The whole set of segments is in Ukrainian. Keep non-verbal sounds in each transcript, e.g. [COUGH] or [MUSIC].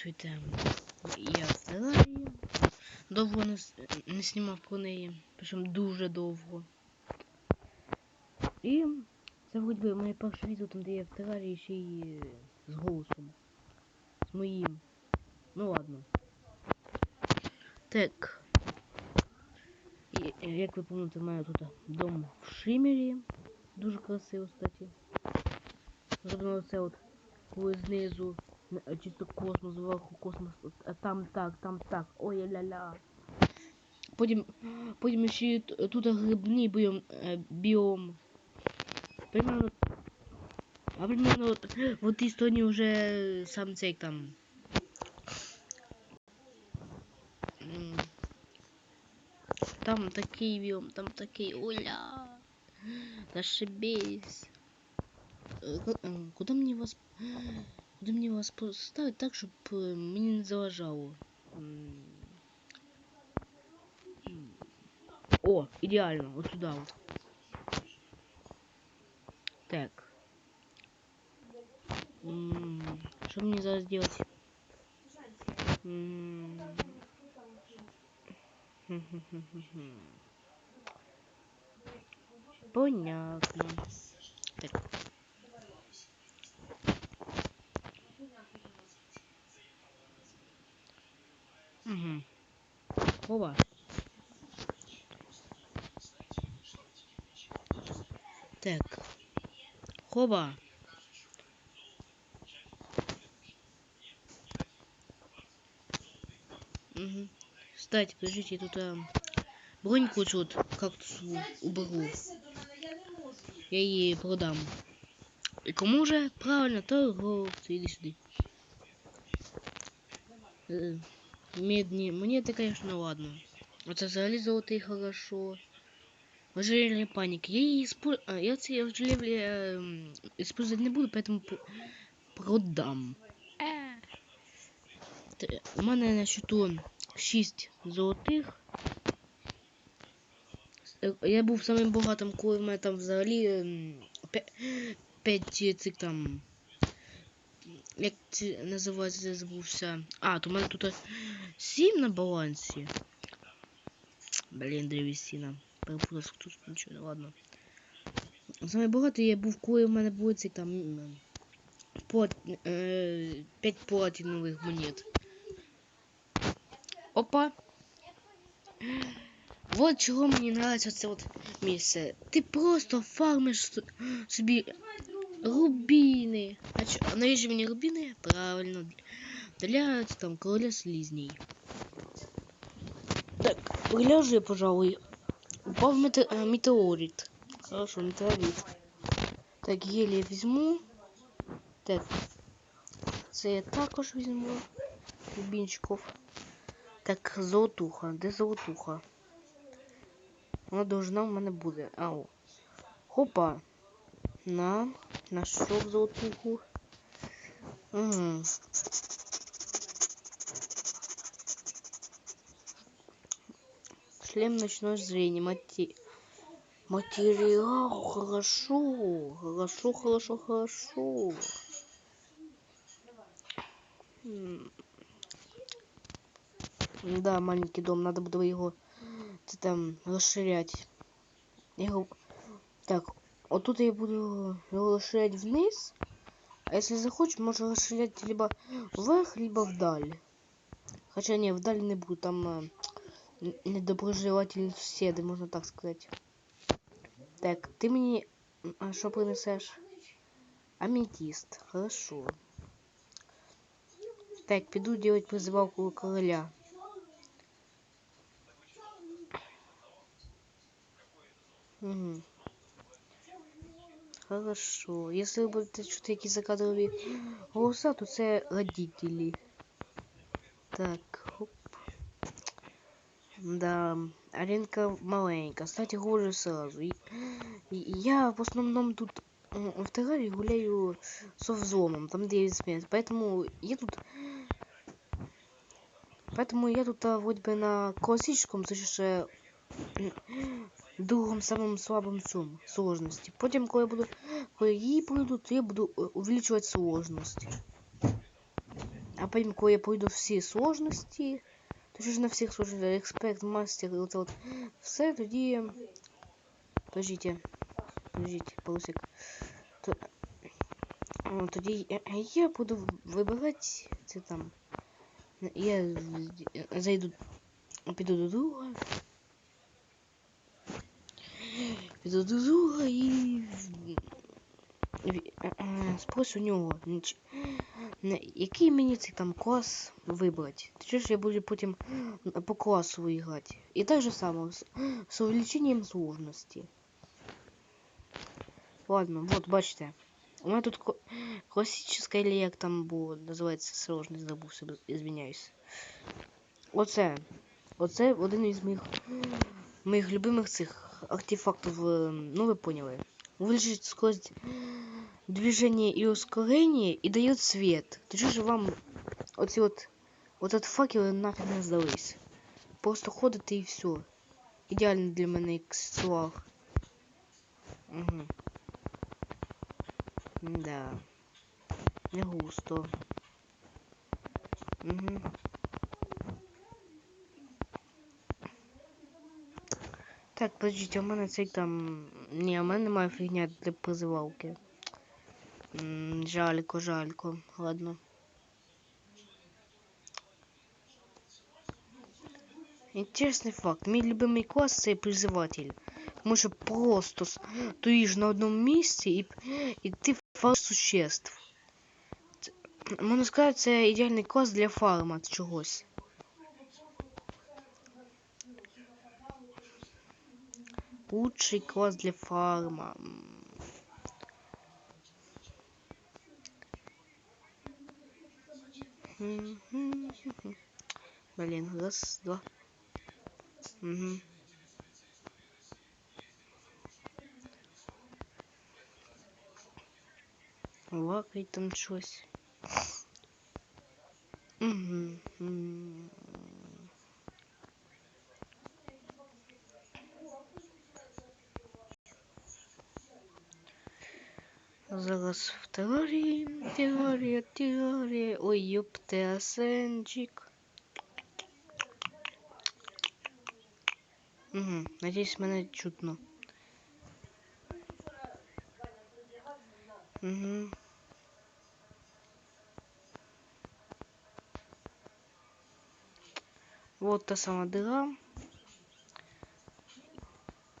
Здравствуйте. Я в Терарії. Довго не, не знімав про неї. Причому дуже довго. І це вроді би моє перше відео, там де я в Терарії ще й е, з голосом. З моїм. Ну ладно. Так. І, е, як ви пам'ятаєте, в мене тут дом в Шимері. Дуже красиво, кстати. Особливо це от знизу е, чисто космос, зверху космос, а там так, там так, ой ля-ля. Потім, потім ще тут грибний біом, е, біом. Примерно, а примерно в тій стороні вже сам цей там. Там такий біом, там такий, оля. Зашибись. Е, ку- е, Куди мені вас Куди мені вас поставити так, щоб е, мені не заважало? М. М. О, ідеально, от сюди от. Так. М, Що мені зараз делать? М. Хм-хм-хм-хм-хм. [LAUGHS] Понятно. Так. Угу. Опа. Так. Хоба. Угу. Кстати, подождите, я тут а, броньку цю от кактусу уберу. Я її продам. І кому же? Правильно, торговцю. Іди сюди. Е, Медні. Мені це, конечно, ладно. Оце взагалі золотий хорошо. Ожерелье паники. Я а, я ці ожерелье использовать не буду, поэтому продам. У мене на счету 6 золотих. Е, Я був самим багатим, коли в мене там взагалі 5 цих там. Як це називається, я забувся. А, то в мене тут 7 на балансі. Блін, древесина. Перепутав тут нічого, не ладно. Саме багатий я був, коли в мене були ці там плат... е, 5 платинових монет. Опа. Вот чого мені нравится це от місце. Ти просто фармиш собі рубіни. А а навіщо мені рубіни? Правильно. Для там короля слизней. Так, гляжи, пожалуй. Упав мете... е, метеорит. Хорошо, метеорит. Так, гель я візьму. Так. Це я також візьму. Рубінчиков. Так, золотуха. Де золотуха? Вона должна в мене буде. Ау. Хопа. На. Нашов золотуху. Угу. Шлем ночное зрение. Мати... Материал. Хорошо. Хорошо, хорошо, хорошо. Да, маленький дом. Надо його це там розширять. Його... Так, отут я буду його розширять вниз. А если захочу, можно расширять либо вверх, либо вдаль. Хотя не, вдаль не буду, там э, н- недоброжелательные соседи, можно так сказать. Так, ты мне м, а что принесешь? Аметист, хорошо. Так, піду делать призывалку короля. Угу. Хорошо. Если вы будете чути якісь закадрові голоса, то це родителі. Так, хоп. Да, аренка маленька. Кстати, говорю сразу. И, и я в основном тут м, в Терраре гуляю со взломом, там 9 смерть. Поэтому я тут... Поэтому я тут а, вроде бы на классическом, точніше, м, другом самом слабом цьому сложності. Потім, коли я буду коли її пройду, то я буду е, увеличувати сложність. а потім, коли я пройду всі сложності, то що ж на всіх сложностях, експерт, мастер, і оце от все, тоді. Подождите. Подождите, полосик. То... О, тоді я, я буду вибирати це там. Я з- зайду, піду до друга. Друга і е, е, спросю у на який мені цей там клас вибрати. Чи ж я буду потім по класу грати. І так же само, з, з увеличением сложності. Ладно, вот, бачите. У меня тут классическая или як там було, називається сложність, забувся, извиняюсь. Оце. Оце один із моїх моїх любимих цих артефактів. е, Ну ви поняли. Увеличить скорость движения и ускорение и дает свет. Что же вам оці от, от от факели нафиг не сдались? Просто ходите і все. Ідеально для мене аксесуар. Угу. Да. Не густо. Угу. Так, подождіть, у мене цей там. Ні, у мене немає фігня для призивалки. М, Жалько, жалько. Ладно. Интересный факт. Мій любимий клас це призиватель. Тому що просто стоїш на одному місці і, і ти фарш существ. Це, можна сказати, це ідеальний клас для фарма чогось. Лучший класс для фарма. Блин, раз, два. Угу. Лакай там щось. Угу. Зараз в теорії, теорія, теорія. Ой, ёпте, асенчик. Угу, надіюсь, мене чутно. Угу. Вот та сама дыра.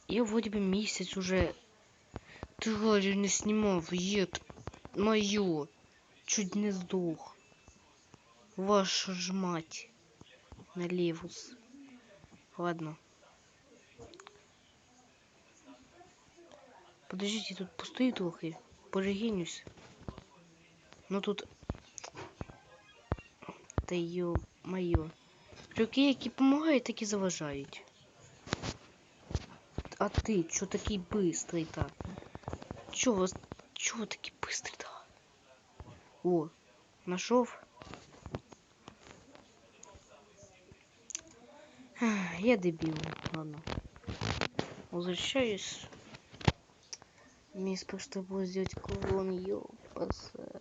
Я вроде бы месяц уже тварь не снимал. Ед мою. Чуть не сдох. Ваша ж мать. Налевус. Ладно. Подождите, тут пустые трохи. Перегинюсь. Ну тут... Та ё-моё. Крюки, які допомагають, такі заважають. А ти, чо такий бистрий та? Чё вас... Чё вы такие быстрые-то? О, нашел. Я дебил. Ладно. Возвращаюсь. Мисс, просто было сделать клон, ёпаса.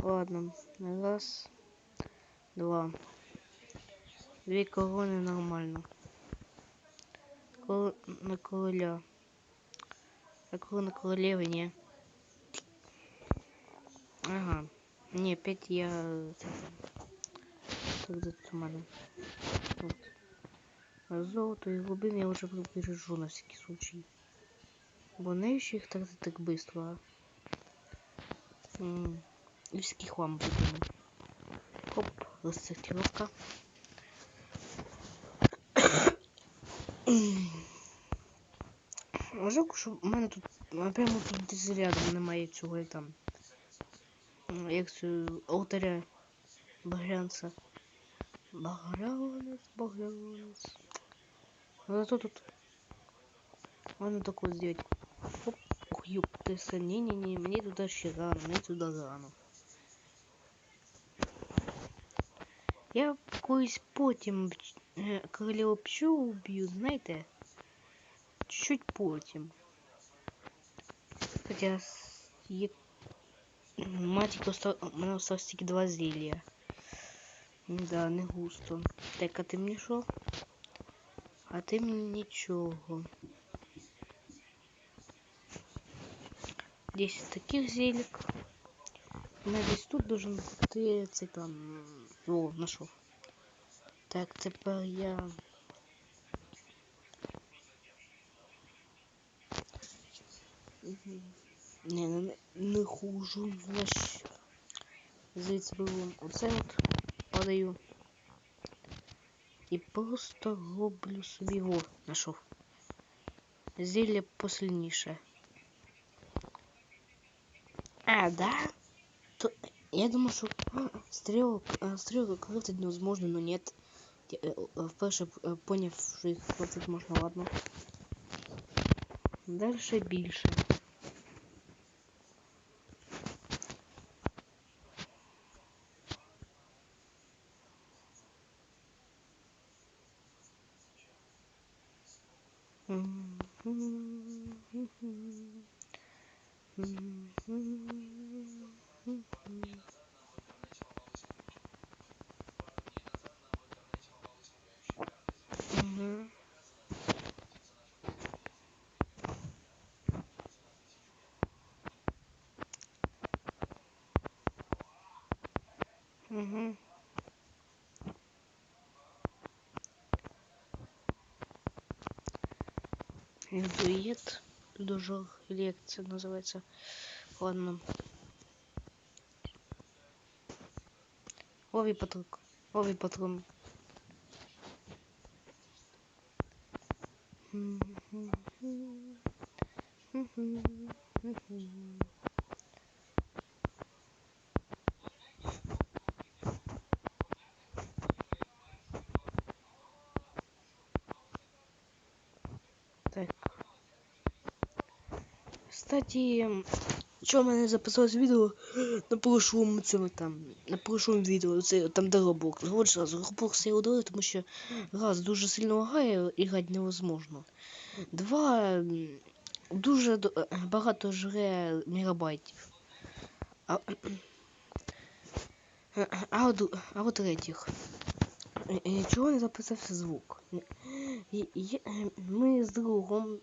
Ладно. Раз. Два. Две колонны нормально. Кол... На короля. А корона королевы не. Ага. Не, опять я... Когда тут у мене? Вот. А золото и глубин я уже бережу на всякий случай. Бо навіщо їх так так быстро? а? М, І всякий хлам будемо. Розсортировка. Жалко, що в мене тут прямо тут десь рядом немає цього і там. Як це алтаря багрянця. Багрянець, багрянець. Зато тут можно такое сделать. Оп, ох, ёптеся, не-не-не, мне туда ще рано, мне туда рано. Я колись потім е, королеву пчу уб'ю, знаєте? Чуть-чуть потім. Хоча с- є... Матік остав... у мене осталось тільки два зілля. Да, не густо. Так, а ти мені що? А ти мені нічого. 10 таких зелек. У мене десь тут должен бути цей там. О, знайшов. Так, тепер я. Не, не, не хужу, значить. Звідси беру оце от подаю. І просто роблю собі во, знайшов. Зілля посильніше. А, да? То я думал, что стрелок, стрелок крафтить невозможно, но нет. Я, э, Вперше э, поняв, що їх крафтить можна, ладно. Дальше більше. Дует дуже или як це називається. Ладно. Лови патрон. Лови патрон. Так. Кстати, що в мене записалось відео на прошлому цьому там, на прошлому відео, це там де Roblox. От зразу Roblox я удалив, тому що раз дуже сильно лагає і грати невозможно. Два дуже е, багато жре мегабайтів. А, а, от, а от третіх. Е, е, Чого не записався звук? І- і- е, Ми з другом.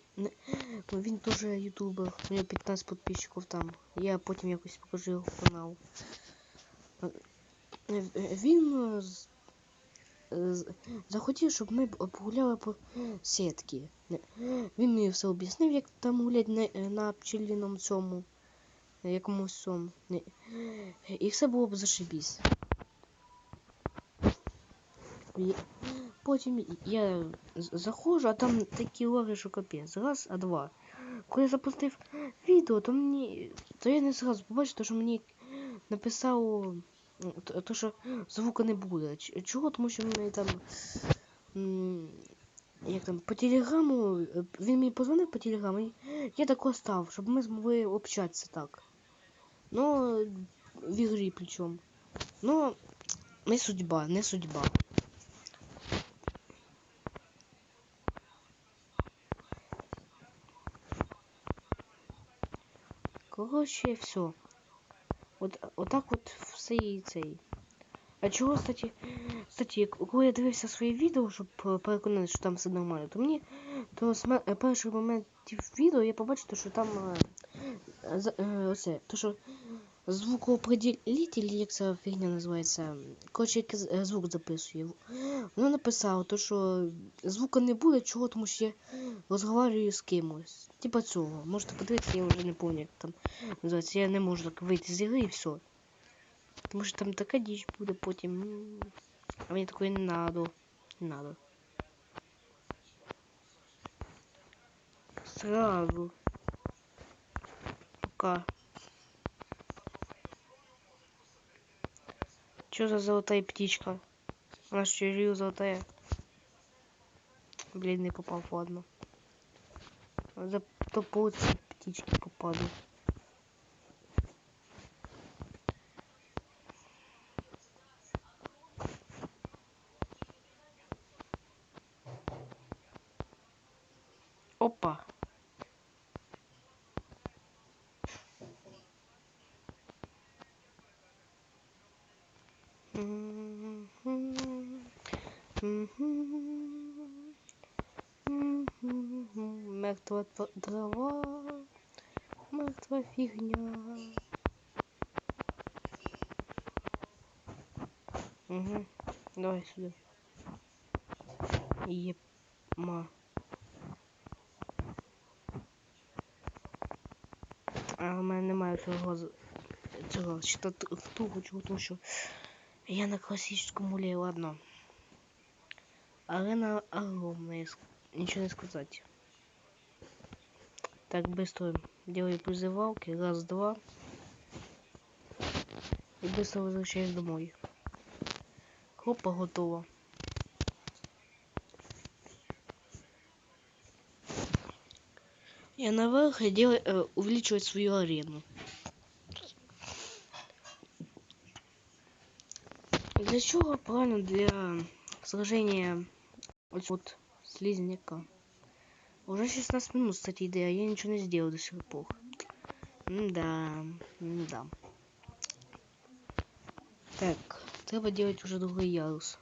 Він теж ютубер, у нього 15 підписчиків там. Я потім якось покажу його канал. Е, Він е, захотів, щоб ми погуляли по сітки. Е, Він мені все об'яснив, як там гулять на, на пчеліному цьому. Якомусь цьому. І все було б зашибісь. Потім я з- заходжу, а там такі логи, що капець. Раз, а два. Коли я запустив відео, то мені. То я не зразу побачив, що мені написало. То, що звука не буде. Чого? Тому що мені там. Як там, по телеграму, е, він мені позвонив по телеграму, і я так остав, щоб ми змогли общатися так. Ну, в ігрі причому. Ну, не судьба, не судьба. Короче, все. От, отак от все і цей. А чого, кстати, кстати, коли я дивився своє відео, щоб переконатися, що там все нормально, то мені то ме- е, перших відео я побачив, що там е, з- е, оце, то що звукоопределитель, як ця фігня називається, коротше, звук записує. Воно написало, то що звука не буде, чого, тому що я розговорюю з кимось. Типа цього. Можете подивитися, я вже не пам'ятаю, як там називається. Я не можу так вийти з ігри і все. Тому що там така діч буде потім. А мені такої не надо. Не надо. Сразу. Пока. Чё за золотая птичка? Она что, золотая? Блин, не попал, ладно. За птички попаду. Мертва трава, мертва фигня. Угу. Давай сюда. Ема. А у мене немає цього цього штату, тому що я на классическом лі, ладно. Арена огромная, ничего не сказать. Так, быстро делаю призывалки. Раз, два. И быстро возвращаюсь домой. Хопа, готово. Я наверх делаю, э, увеличивать свою арену. Для чего правильно для сражения вот, вот слизняка? Уже 16 минут, кстати, да, я ничего не сделал до сих пор. да, да. Так, треба делать уже другой ярус.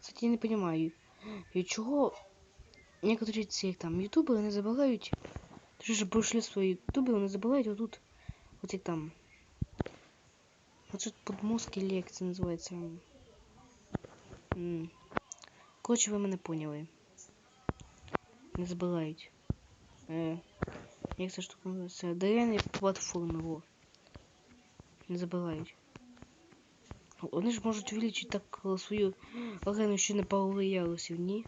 Кстати, я не понимаю, и чего некоторые ці там ютуберы не забывают, Ти ж пройшли свої ютуби, не забывают вот тут, вот и там. Вот тут подмозки лекції називається. Коротше, ви мене поняли. Не забирають. Е, як ця штука називається? Дерев'яні платформи, во. Не забирають. Вони ж можуть увеличити так свою арену ще на пару ярусів, ні?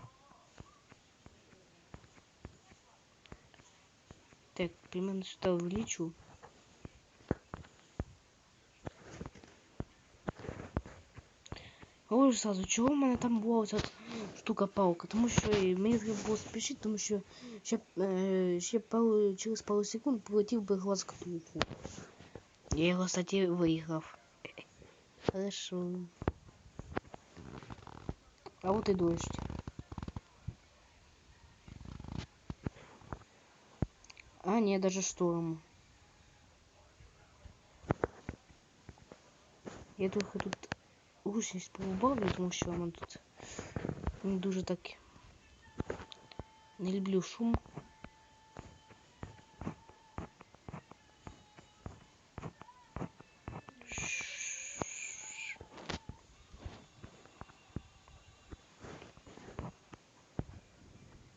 Так, примерно сюда увеличу. Говорю сразу, чого в мене там була оця штука палка? Тому що мені треба було спішити, тому що ще, е, ще пару, через пару секунд полетів би глаз катулку. Я його, кстати, виграв. Хорошо. А вот и дождь. А, не, даже шторм. Я только тут гучність поубавлю, тому що вона тут не дуже так не люблю шум.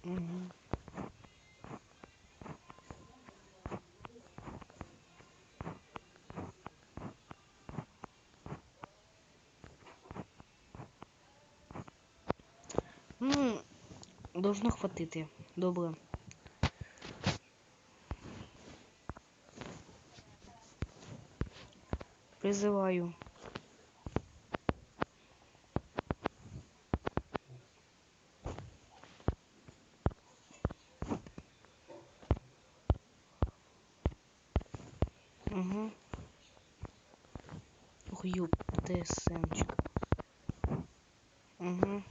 Угу. Ну, должно хватити. Добре. Призиваю. Угу. Ух, ёп, ТСМчик. Угу.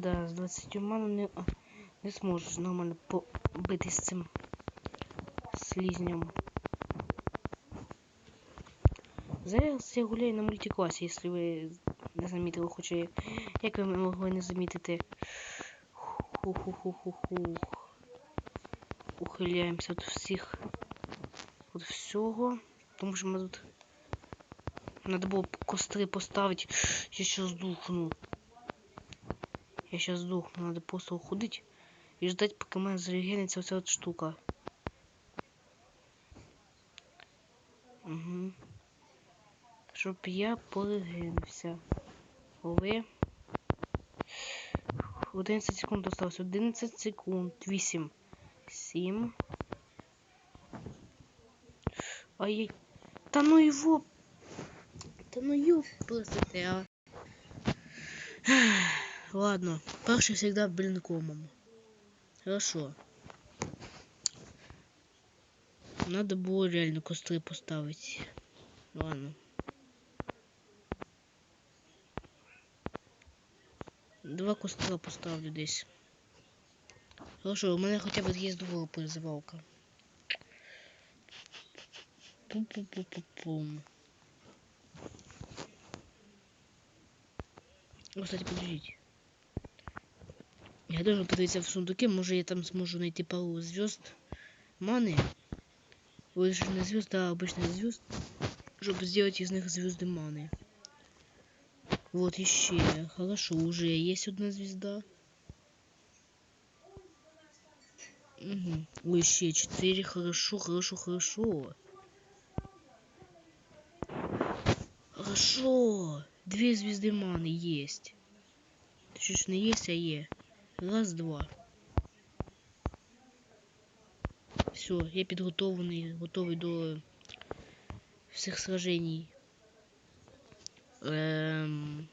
Да, з 20 ману не, не нормально побити з цим слизнем. Зараз я гуляю на мультикласі, якщо ви не замітили, хоча як ви могли не замітити. Ху-ху-ху-ху-ху. Ухиляємося від всіх від всього. Тому що ми тут надо було костри поставити. Я сейчас сдохну. Я сейчас сдохну. Надо просто уходить и ждать, пока у меня зарегенится вся эта штука. Угу. Щоб я полегенився. Коли 11 секунд осталось. 11 секунд. 8. 7. Ай-яй. Та ну его. Та ну ё просто а. Ладно, перший всегда блинкомом. Хорошо. Надо было реально костры поставить. Ладно. Два костра поставлю десь. Хорошо, у мене хоча б є друга призивалка. Пум-пум-пум-пум-пум. О, кстати, подождите. Я должен подивитися в сундуке, може я там зможу знайти пару звезд маны. Ой, же не звезд, а обычных звезд. Чтобы сделать из них звезды маны. Вот еще. Хорошо, уже есть одна звезда. Угу. Ой, еще четыре. Хорошо, хорошо, хорошо. Хорошо. Две звезды маны есть. Точно есть, а е. Раз, два. Все, я підготовлений, готовий до всіх сражений. Ем...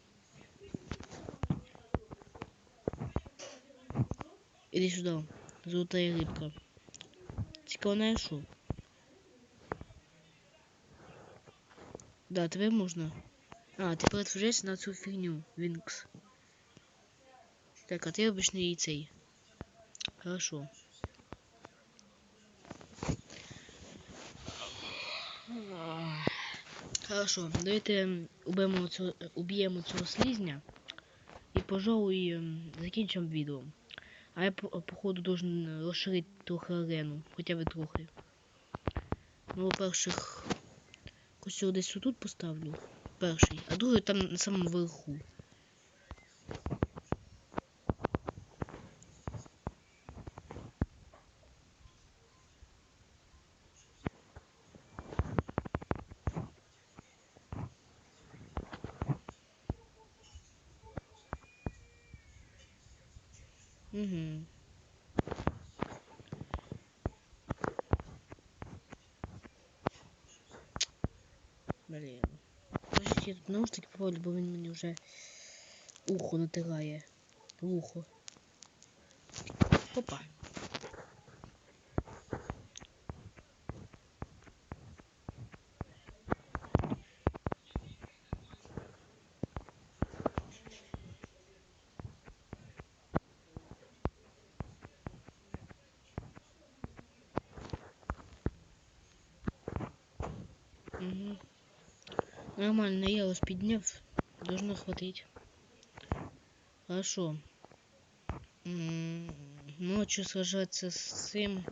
Іди сюди, золотая рибка. Цікаво знайшов. Да, тебе можна. А, ти перетворяєшся на цю фігню, Вінкс. Так, а ты обычный яйцей. Хорошо. Хорошо, давайте уб'ємо цього, уб'ємо цього слізня і, пожалуй, ем, закінчимо відео. А я по, походу должен розширити трохи арену, хоча б трохи. Ну, во-перших, костюр десь тут поставлю. Перший, а другий там на самому верху. Наушники поправлю, бо він мені вже ухо натирає. Ухо. Опа. Нормально, я вас підняв. Должно хватить. Хорошо. М, Ночью сражаться с цим.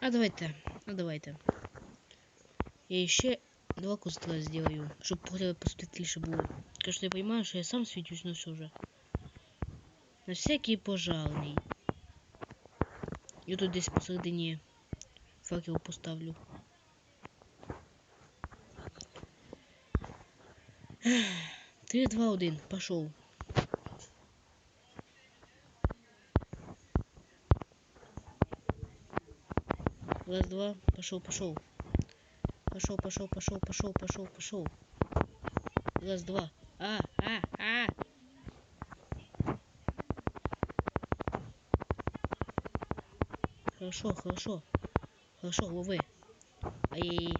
А давайте, а давайте. Я еще два костра сделаю, чтобы хотя бы посветліше було. Конечно, я понимаю, что я сам свечусь, но все же. На всякий пожарный. Я тут десь посередині факел поставлю. Три, два, один. Пошел. Раз, два. Пошел, пошел. Пошел, пошел, пошел, пошел, пошел, пошел. Раз, два. А, а, а. Хорошо, хорошо. Хорошо, лови. Ай,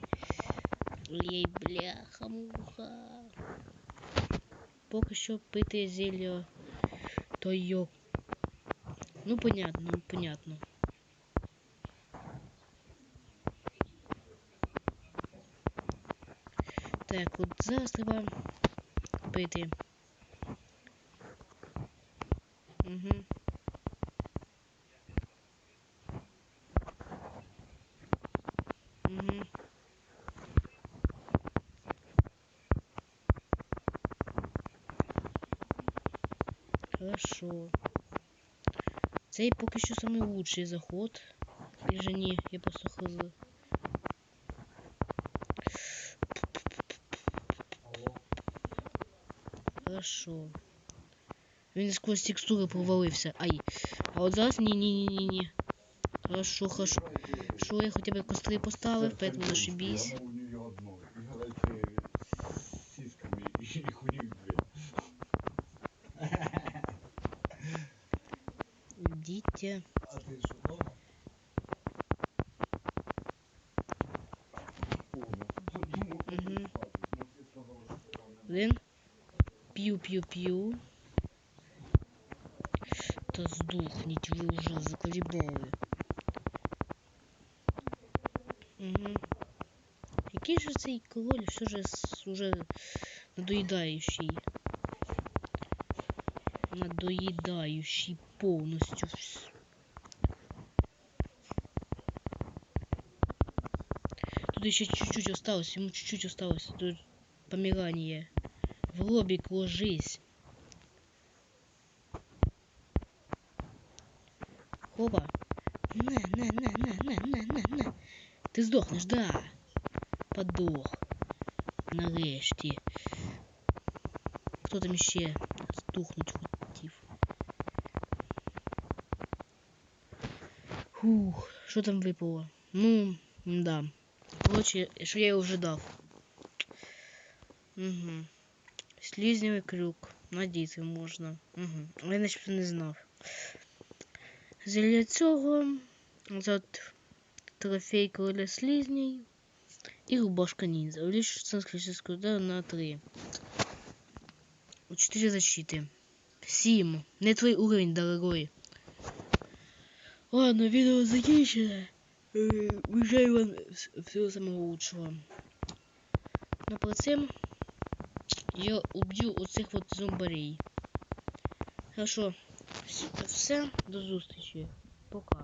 ай, бляха-муха. Поки що пити зілля то йо. Ну понятно, понятно. Так, от зараз треба пити. Угу. Угу. Хорошо. Цей поки що лучший заход. Или же ні, я просто хз. Хорошо. Він сквозь текстури провалився. Ай. А от зараз ні, ні, ні, ні, ні. Хорошо, хорошо. Що я хоча б костри поставив, поэтому зашибись. Оно у нее одно. Играйте с сиськами и их у них две. Подождите. А ти що дома? Пью, пью, пью. Та здохніть ви вже заколебали. Угу. Який же цей король все же уже надоедающий. Надоедающий полностью. Тут еще чуть-чуть осталось, ему чуть-чуть осталось. Тут помирание. В лобик ложись. Опа. На, на, на, на, на, на, на, на. Ти здохнеш, да. Подох. Нарешті. Хто там ще здохнуть хотів? Фух, що там випало? Ну, да. Короче, що я його вже дав. Угу. Слізневий крюк. Надіти можна. Угу. Я начебто не знав. Для цього от трофей короля слизней и рубашка ниндзя. Увеличить шанс критического удара на 3. 4 защиты. Сим. Не твой уровень, дорогой. Ладно, видео закончено. Желаю вам вс- всего самого лучшего. Но перед цим я уб'ю оцих вот зомбарей. Хорошо. Все, до зустрічі. Пока.